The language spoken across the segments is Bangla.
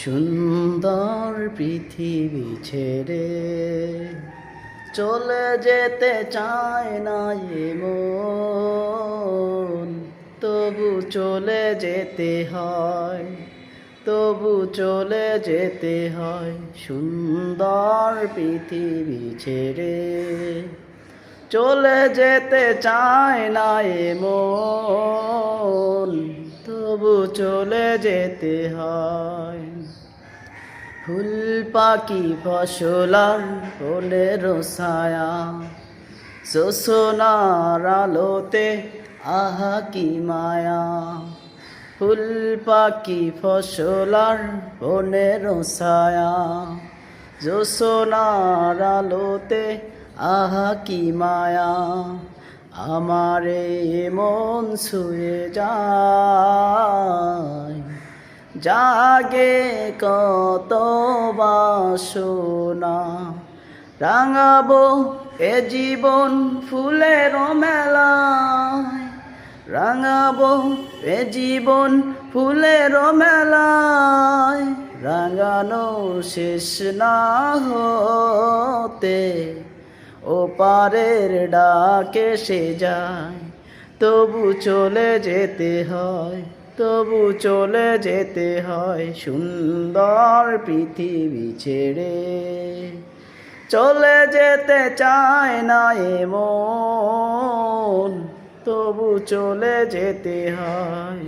সুন্দর পৃথিবী ছেড়ে চলে যেতে চায় না এ মন তবু চলে যেতে হয়, তবু চলে যেতে হয় সুন্দর পৃথিবী ছেড়ে। চলে যেতে চায় না এ মন তবু চলে যেতে হয়। ফুল পাখি ফসলার ফুলের ছায়া। শোষণার আলোতে, আহা কি মায়া। ফুল পাখি ফসলার বনের ছায়া। জোসোনার আলোতে, আহা কি মায়া। আমারে মন ছুঁয়ে যায় জাগে কত বাসনা। রাঙাবো এ জীবন ফুলের মেলায়। রাঙাবো এ জীবন ফুলের মেলায়। রাঙানো শেষ না হতে ও পারের ডাকে সে যায়, তবু চলে যেতে হয়। তবু চলে যেতে হয় সুন্দর পৃথিবী ছেড়ে। চলে যেতে চায় না এমন, তবু চলে যেতে হয়,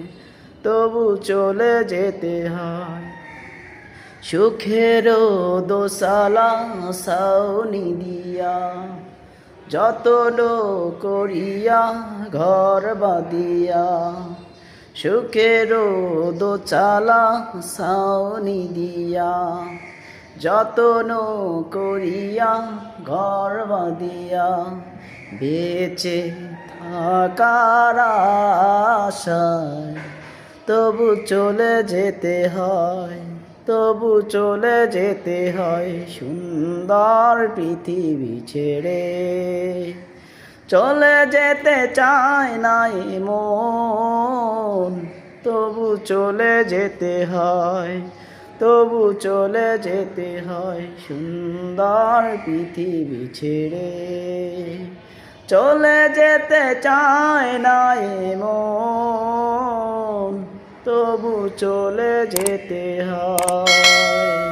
তবু চলে যেতে হয়। সুখেরও দোসালা সাউনি দিয়া যতন করিয়া ঘর বাদিয়া সুখেরও দোচালা সাউনি দিয়া, যতন করিয়া ঘর বাদিয়া বেঁচে থাকার আশায়। তবু চলে যেতে হয়, তবু চলে যেতে হয় সুন্দর পৃথিবী ছেড়ে। চলে যেতে চায় না এ মন তবু চলে যেতে হয়, তবু চলে যেতে হয় সুন্দর পৃথিবী ছেড়ে। চলে যেতে চায় না এম তবু চলে যেতে হয়।